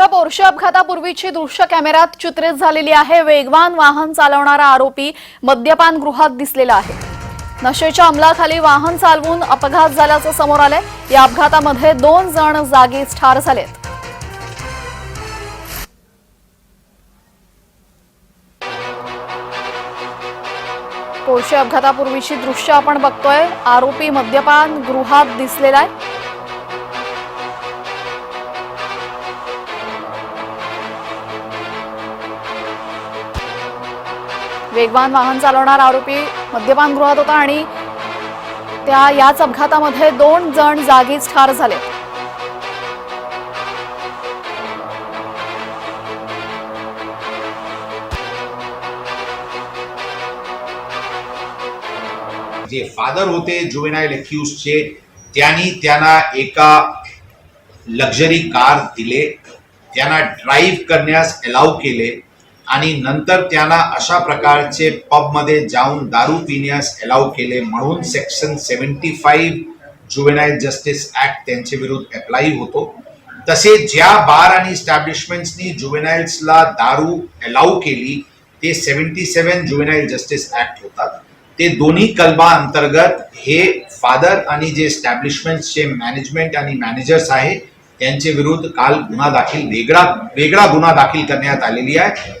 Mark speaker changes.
Speaker 1: या पोर्शे अपघातापूर्वीची दृश्य कॅमेऱ्यात चित्रित झालेली आहे. वेगवान वाहन चालवणारा आरोपी मद्यपान गृहात दिसलेला आहे. नशेच्या अंमलाखाली वाहन चालवून अपघात झाल्याचं समोर आलंय. या अपघातामध्ये दोन जण जागीच ठार झालेत. पोर्शे अपघातापूर्वीची दृश्य आपण बघतोय. आरोपी मद्यपान गृहात दिसलेला आहे. वेगवान वाहन चालवणारा आरोपी मद्यपान गृहात होता आणि त्या याच अपघातामध्ये दोन जण जागीच ठार झाले.
Speaker 2: जे फादर होते जुवेनाईल एक्युजचे त्यांनी त्यांना एका लक्झरी कार दिले. त्यांना ड्राईव्ह करण्यास अलाव केले. आणि नंतर त्यांना अशा प्रकारचे पबमध्ये जाऊन दारू पिण्यास अलाव केले म्हणून section seventy five juvenile justice act त्यांच्या विरुद्ध अप्लाय होतो. तसे ज्या बार आणि इस्टॅब्लिशमेंट्सनी जुवेनाईल्सला दारू अलाव केली ते seventy seven juvenile justice act होतात. ते दोन्ही कलमा अंतर्गत हे फादर आणि जे एस्टॅब्लिशमेंटचे मॅनेजमेंट आणि मॅनेजर्स आहे त्यांचे विरुद्ध काल गुन्हा दाखल वेगळा वेगळा गुन्हा दाखल करण्यात आलेली आहे.